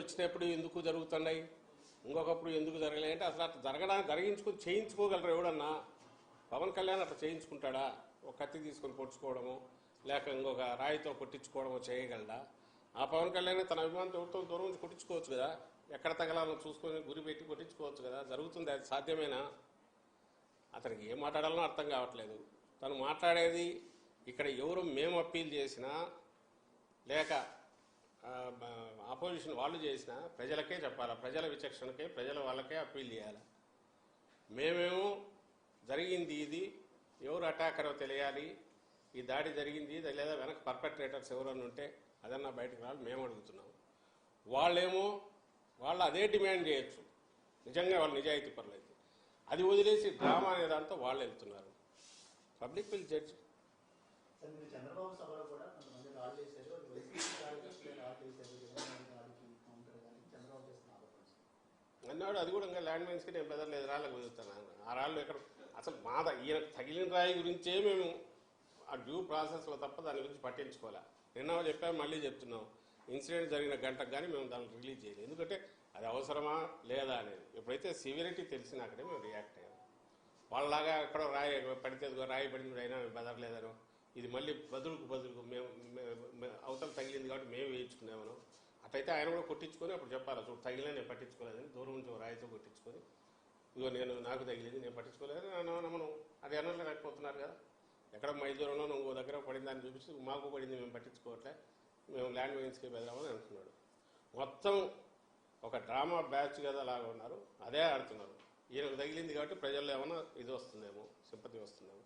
వచ్చినప్పుడు ఎందుకు జరుగుతున్నాయి? ఇంకొకప్పుడు ఎందుకు జరగలేదు? అంటే అసలు అట్లా జరగడానికి జరిగించుకుని చేయించుకోగలరు ఎవడన్నా? పవన్ కళ్యాణ్ అట్లా చేయించుకుంటాడా? ఒక కత్తి తీసుకొని పొడుచుకోవడము లేక ఇంకొక రాయితో కొట్టించుకోవడము చేయగలడా? ఆ పవన్ కళ్యాణ్ తన అభిమానంతో ఎవరితో దూరం నుంచి కొట్టించుకోవచ్చు కదా? ఎక్కడ తగలాలో చూసుకొని గురి పెట్టి కొట్టించుకోవచ్చు కదా? జరుగుతుంది? అది సాధ్యమేనా? అతనికి ఏం మాట్లాడాలనో అర్థం కావట్లేదు. తను మాట్లాడేది ఇక్కడ ఎవరు మేము అప్పీల్ చేసినా లేక అపోజిషన్ వాళ్ళు చేసిన ప్రజలకే చెప్పాలా? ప్రజల విచక్షణకే ప్రజల వాళ్ళకే అప్పీల్ చేయాలి? మేమేమో జరిగింది ఇది ఎవరు అటాకరో తెలియాలి. ఈ దాడి జరిగింది ఇది లేదా వెనక పర్పెట్రేటర్స్ ఎవరన్నా ఉంటే అదన్నా బయటకు రావాలి మేము అడుగుతున్నాం వాళ్ళేమో వాళ్ళు అదే డిమాండ్ చేయొచ్చు. నిజంగా వాళ్ళు నిజాయితీ పర్లేదు అది వదిలేసి డ్రామా అనే దాంతో వాళ్ళు వెళ్తున్నారు. పబ్లిక్ విల్ జడ్జ్ చంద్రబాబు సభలో కూడా కొంతమంది రాళ్ళు చేశారు అది వైసీపీ కార్యకర్తలే రాళ్ళు చేశారు జగన్మోహన్ గారికి కౌంటర్ కానీ చంద్రబాబు చేస్తున్న ఆరోపణ సార్. అన్నాడు అది కూడా ఇంకా ల్యాండ్ మైన్స్కి నేను బెదర్లేదు రాళ్ళకు కుదురుతున్నాను ఆ రాళ్ళు ఎక్కడ అసలు మాద ఈయన తగిలిన రాయి గురించే మేము ఆ డ్యూ ప్రాసెస్లో తప్ప దాని గురించి పట్టించుకోలే నిన్న చెప్పాము మళ్ళీ చెప్తున్నాం. ఇన్సిడెంట్ జరిగిన గంటకు కానీ మేము దాన్ని రిలీజ్ చేయలేదు. ఎందుకంటే అది అవసరమా లేదా అనేది. ఎప్పుడైతే సివిరిటీ తెలిసినాకనే మేము రియాక్ట్ అయ్యాం. వాళ్ళలాగా ఎక్కడో రాయి పడితే రాయి పడింది అయినా మేము బెదరలేదనో ఇది మళ్ళీ బదులుకు బదులుకు మేము అవతల తగిలింది కాబట్టి మేము వేయించుకున్నామను అట్లయితే ఆయన కూడా కొట్టించుకొని అప్పుడు చెప్పాలి చూడు తగిలిన నేను పట్టించుకోలేదని దూరం నుంచి రాయితో కొట్టించుకొని ఇదిగో నేను నాకు తగిలింది నేను పట్టించుకోలేదు. మనం అది అనలేకపోతున్నారు కదా. ఎక్కడ మైదూరంలో ఇంకో దగ్గర పడిందని చూపించి మాకు పడింది మేము పట్టించుకోవట్లే మేము ల్యాండ్ మైన్స్కి బెదరామని అంటున్నాడు. మొత్తం ఒక డ్రామా బ్యాచ్ కదా లాగా ఉన్నారు. అదే ఆడుతున్నారు. ఈయనకు తగిలింది కాబట్టి ప్రజల్లో ఏమైనా ఇది వస్తుందేమో సింపతి వస్తుందేమో.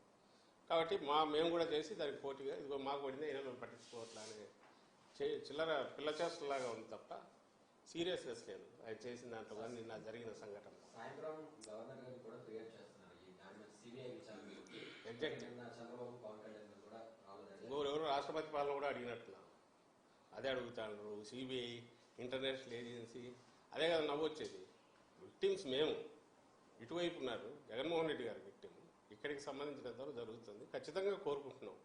కాబట్టి మా మేము కూడా చేసి దానికి పోటీగా ఇదిగో మాకు పడింది అయినా మేము పట్టించుకోవట్లే అని చిల్లర పిల్ల చేష్టలాగా ఉంది తప్ప సీరియస్నెస్ లేదు. ఆయన చేసిన దాంట్లో కానీ నిన్న జరిగిన సంఘటన. ఇంకొకరు ఎవరు రాష్ట్రపతి పాలన కూడా అడిగినట్టున్నారు అదే అడుగుతాడు సిబిఐ ఇంటర్నేషనల్ ఏజెన్సీ అదే కదా నవ్వొచ్చేది విక్టిమ్స్ మేము. ఇటువైపు ఉన్నారు జగన్మోహన్ రెడ్డి గారి విక్టిమ్. ఇక్కడికి సంబంధించినంత జరుగుతుంది. ఖచ్చితంగా కోరుకుంటున్నాం.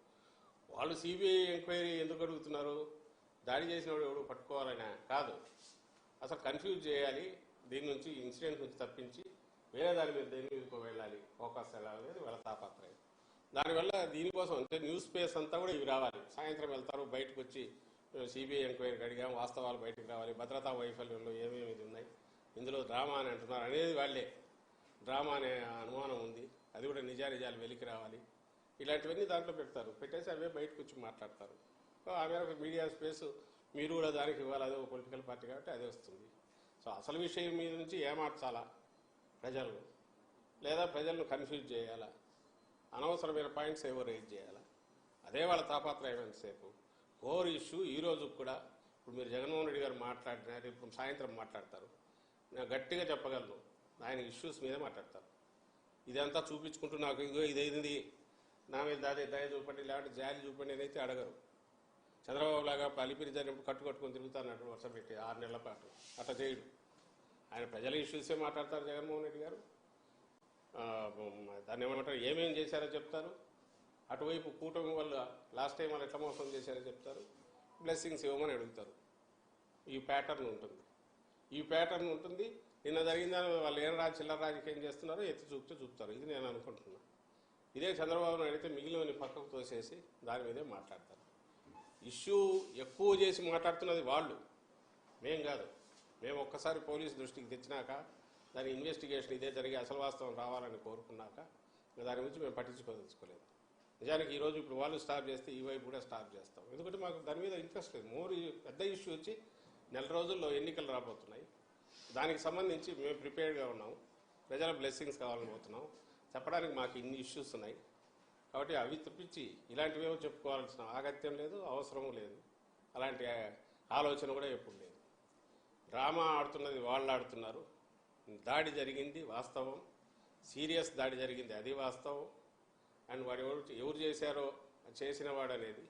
వాళ్ళు సిబిఐ ఎంక్వైరీ ఎందుకు అడుగుతున్నారు? దాడి చేసిన వాడు ఎవడు పట్టుకోవాలనే కాదు. అసలు కన్ఫ్యూజ్ చేయాలి దీని నుంచి ఇన్సిడెంట్ నుంచి తప్పించి వేరే దాని మీద దేని మీదకో వెళ్ళాలి ఫోకస్ వెళ్ళాలనేది వాళ్ళ తాపత్రయం. దానివల్ల దీనికోసం అంటే న్యూస్ పేస్ అంతా కూడా ఇవి రావాలి. సాయంత్రం వెళ్తారు బయటకు వచ్చి సిబిఐ ఎంక్వైరీకి అడిగాం వాస్తవాలు బయటకు రావాలి భద్రతా వైఫల్యంలో ఏమేమి ఉన్నాయి ఇందులో డ్రామా అని అంటున్నారు అనేది వాళ్ళే. డ్రామా అనే అనుమానం ఉంది అది కూడా నిజానిజాలు వెలికి రావాలి. ఇలాంటివన్నీ దాంట్లో పెడతారు. పెట్టేసి అవే బయటకు వచ్చి మాట్లాడతారు. ఆ మేరకు మీడియా స్పేస్ మీరు కూడా దానికి ఇవ్వాలి అదే ఒక పొలిటికల్ పార్టీ కాబట్టి అదే వస్తుంది. సో అసలు విషయం మీద నుంచి ఏమార్చాలా ప్రజలు? లేదా ప్రజలను కన్ఫ్యూజ్ చేయాలా? అనవసరమైన పాయింట్స్ ఏవో రేజ్ చేయాలా? అదే వాళ్ళ తాపత్రయం ఎంతసేపు కోర్ ఇష్యూ ఈ రోజు కూడా ఇప్పుడు మీరు జగన్మోహన్ రెడ్డి గారు మాట్లాడినారు ఇప్పుడు సాయంత్రం మాట్లాడతారు. నేను గట్టిగా చెప్పగలను ఆయన ఇష్యూస్ మీదే మాట్లాడతారు. ఇదంతా చూపించుకుంటూ నాకు ఇగో ఇదైంది నా మీద దాదే దయ చూపండి లేకపోతే జాలి చూపండి అనేది అయితే అడగరు. చంద్రబాబు లాగా అలిపిరి జరిగినప్పుడు కట్టు కట్టుకొని తిరుగుతానట్టు వర్ష పెట్టి ఆరు నెలల పాటు. అట్లా చేయడు. ఆయన ప్రజల ఇష్యూసే మాట్లాడతారు జగన్మోహన్ రెడ్డి గారు. దాన్ని ఏమంటారు? ఏమేమి చేశారో చెప్తారు. అటువైపు కూటమి వల్ల లాస్ట్ టైం వాళ్ళు ఎట్లా మోసం చేశారో చెప్తారు. బ్లెస్సింగ్స్ ఇవ్వమని అడుగుతారు. ఈ ప్యాటర్న్ ఉంటుంది. ఈ ప్యాటర్న్ ఉంటుంది. నిన్న జరిగిందని వాళ్ళు ఏం రాజు చిల్లర రాజకీయం చేస్తున్నారో ఎత్తి చూపుతూ చూపుతారు. ఇది నేను అనుకుంటున్నాను ఇదే చంద్రబాబు నాయుడు అయితే మిగిలిన పక్కకు తోసేసి దాని మీదే మాట్లాడతారు. ఇష్యూ ఎక్కువ చేసి మాట్లాడుతున్నది వాళ్ళు. మేం కాదు. మేము ఒక్కసారి పోలీసు దృష్టికి తెచ్చినాక దాని ఇన్వెస్టిగేషన్ ఇదే జరిగి అసలు వాస్తవం రావాలని కోరుకున్నాక దాని గురించి మేము పట్టించుకోదలుచుకోలేదు. నిజానికి ఈరోజు ఇప్పుడు వాళ్ళు స్టాప్ చేస్తే ఈ వైపు కూడా స్టాప్ చేస్తాం. ఎందుకంటే మాకు దాని మీద ఇంట్రెస్ట్ లేదు. మోర్ పెద్ద ఇష్యూ వచ్చి నెల రోజుల్లో ఎన్నికలు రాబోతున్నాయి. దానికి సంబంధించి మేము ప్రిపేర్డ్గా ఉన్నాము ప్రజల బ్లెస్సింగ్స్ కావాలని పోతున్నాం. చెప్పడానికి మాకు ఇన్ని ఇష్యూస్ ఉన్నాయి. కాబట్టి అవి తప్పించి ఇలాంటివేవో చెప్పుకోవాల్సిన ఆగత్యం లేదు అవసరం లేదు. అలాంటి ఆలోచన కూడా ఎప్పుడు లేదు. డ్రామా ఆడుతున్నది వాళ్ళు ఆడుతున్నారు. దాడి జరిగింది వాస్తవం. సీరియస్ దాడి జరిగింది అది వాస్తవం. అండ్ వాడు ఎవరు ఎవరు చేశారో చేసిన వాడు అనేది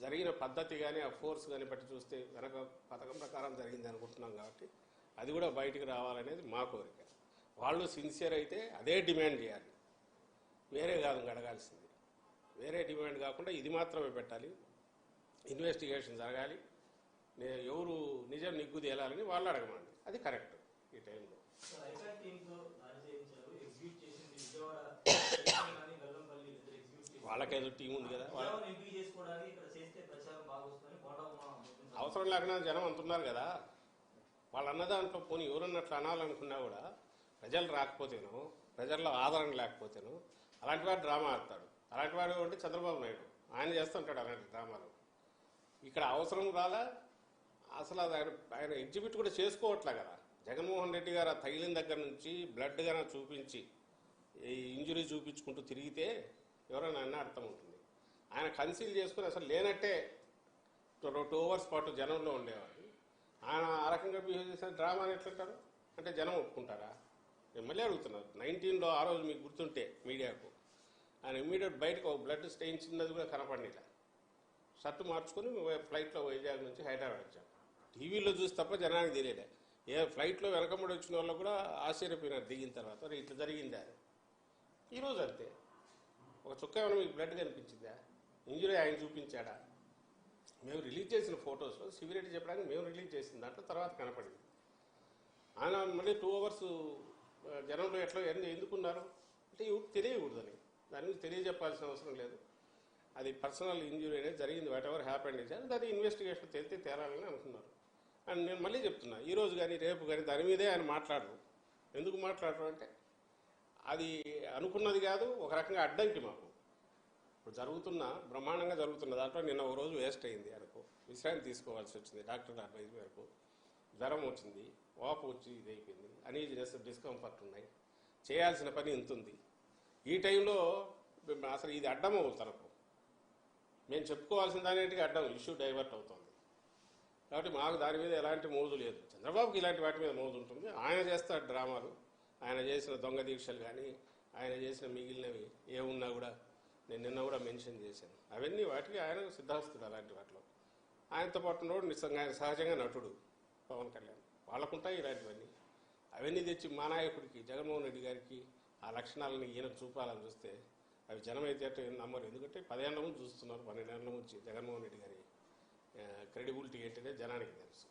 జరిగిన పద్ధతి కానీ ఆ ఫోర్స్ కానీ బట్టి చూస్తే వెనక పథకం ప్రకారం జరిగింది అనుకుంటున్నాం కాబట్టి అది కూడా బయటికి రావాలనేది మా కోరిక. వాళ్ళు సిన్సియర్ అయితే అదే డిమాండ్ చేయాలి. వేరే కాదు అడగాల్సింది. వేరే డిమాండ్ కాకుండా ఇది మాత్రమే పెట్టాలి. ఇన్వెస్టిగేషన్ జరగాలి. నేను ఎవరు నిజం నిగ్గు తేలాలని వాళ్ళు అడగమండి. అది కరెక్ట్ ఈ టైంలో. వాళ్ళకేదో టీం ఉంది కదా. అవసరం లేకుండా జనం అంటున్నారు కదా. వాళ్ళు అన్న దాంట్లో పోనీ ఎవరన్నట్లు అనాలనుకున్నా కూడా ప్రజలు రాకపోతేనో ప్రజల్లో ఆదరణ లేకపోతేనో అలాంటి వాడు డ్రామా ఆడతాడు. అలాంటి వాడు అంటే చంద్రబాబు నాయుడు. ఆయన చేస్తుంటాడు అలాంటి డ్రామాలు. ఇక్కడ అవసరం రాలా అసలు అది ఆయన ఆయన ఎగ్జిబిట్ కూడా చేసుకోవట్లే కదా. జగన్మోహన్ రెడ్డి గారు తగిలిన దగ్గర నుంచి బ్లడ్ గాన చూపించి ఈ ఇంజురీ చూపించుకుంటూ తిరిగితే ఎవరైనా అన్న అర్థం ఉంటుంది ఆయన కన్సీల్ చేసుకుని అసలు లేనట్టే టూ టూ అవర్స్ పాటు జనంలో ఉండేవాడు. ఆయన ఆ రకంగా బిహేవ్ చేసిన డ్రామా అని ఎట్లంటారు అంటే జనం ఒప్పుకుంటారా? నేను మళ్ళీ అడుగుతున్నారు. నైన్టీన్లో ఆ రోజు మీకు గుర్తుంటే మీడియాకు. ఆయన ఇమ్మీడియట్ బయటకు ఒక బ్లడ్ స్టెయిన్ చిన్నది కూడా కనపడనిలా. షర్ట్ మార్చుకుని ఫ్లైట్లో వైజాగ్ నుంచి హైదరాబాద్ వచ్చాం. టీవీలో చూసి తప్ప జనానికి తెలియలే. ఏ ఫ్లైట్లో వెనకబడి వచ్చిన వాళ్ళు కూడా ఆశ్చర్యపోయినారు దిగిన తర్వాత. ఇట్లా జరిగింది? అది ఈరోజు అంతే. ఒక చుక్క ఏమైనా మీకు బ్లడ్ కనిపించిందా? ఇంజురీ ఆయన చూపించాడా? మేము రిలీజ్ చేసిన ఫొటోస్ సివిరెడ్డి చెప్పడానికి మేము రిలీజ్ చేసిన దాంట్లో తర్వాత కనపడింది. ఆయన మళ్ళీ టూ అవర్స్ జనంలో ఎట్లా ఎందుకున్నారు అంటే ఇవి తెలియకూడదని దాని గురించి తెలియజెప్పాల్సిన అవసరం లేదు. అది పర్సనల్ ఇంజురీ అనేది జరిగింది వాట్ ఎవర్ హ్యాపెండ్ ఇస్ దాని ఇన్వెస్టిగేషన్ తెలితే తేలాలని అనుకున్నారు. అండ్ నేను మళ్ళీ చెప్తున్నా ఈ రోజు కానీ రేపు కానీ దాని మీదే ఆయన మాట్లాడరు. ఎందుకు మాట్లాడరు అంటే అది అనుకున్నది కాదు ఒక రకంగా అడ్డంకి మాకు. ఇప్పుడు జరుగుతున్న బ్రహ్మాండంగా జరుగుతున్న దాంట్లో నిన్న ఒక రోజు వేస్ట్ అయింది అనుకో విశ్రాంతి తీసుకోవాల్సి వచ్చింది డాక్టర్ అడ్వైజ్ మేరకు జ్వరం వచ్చింది వాపు వచ్చి ఇది అయిపోయింది అనీజినెస్ డిస్కంఫర్ట్ ఉన్నాయి. చేయాల్సిన పని ఇంత ఉంది ఈ టైంలో అసలు ఇది అడ్డం అవుతారు మేము చెప్పుకోవాల్సిన దానికి అడ్డం? ఇష్యూ డైవర్ట్ అవుతుంది. కాబట్టి మాకు దాని మీద ఎలాంటి మోజు లేదు. చంద్రబాబుకి ఇలాంటి వాటి మీద మోజు ఉంటుంది. ఆయన చేస్తాడు డ్రామాలు ఆయన చేసిన దొంగ దీక్షలు కానీ ఆయన చేసిన మిగిలినవి ఏమున్నా కూడా నేను నిన్న కూడా మెన్షన్ చేశాను. అవన్నీ వాటికి ఆయన సిద్ధాస్తుడు అలాంటి వాటిలో. ఆయనతో పాటు ఉన్నవాడు నిజంగా ఆయన సహజంగా నటుడు పవన్ కళ్యాణ్. వాళ్ళకుంటాయి ఇలాంటివన్నీ. అవన్నీ తెచ్చి మా నాయకుడికి జగన్మోహన్ రెడ్డి గారికి ఆ లక్షణాలను ఈయనకు చూపాలని చూస్తే అవి జనం అయితే నమ్మరు. ఎందుకంటే పదేళ్ళ ముందు చూస్తున్నారు పన్నెండేళ్ళ నుంచి జగన్మోహన్ రెడ్డి గారి క్రెడిబిలిటీ ఏంటనే జనానికి తెలుసు.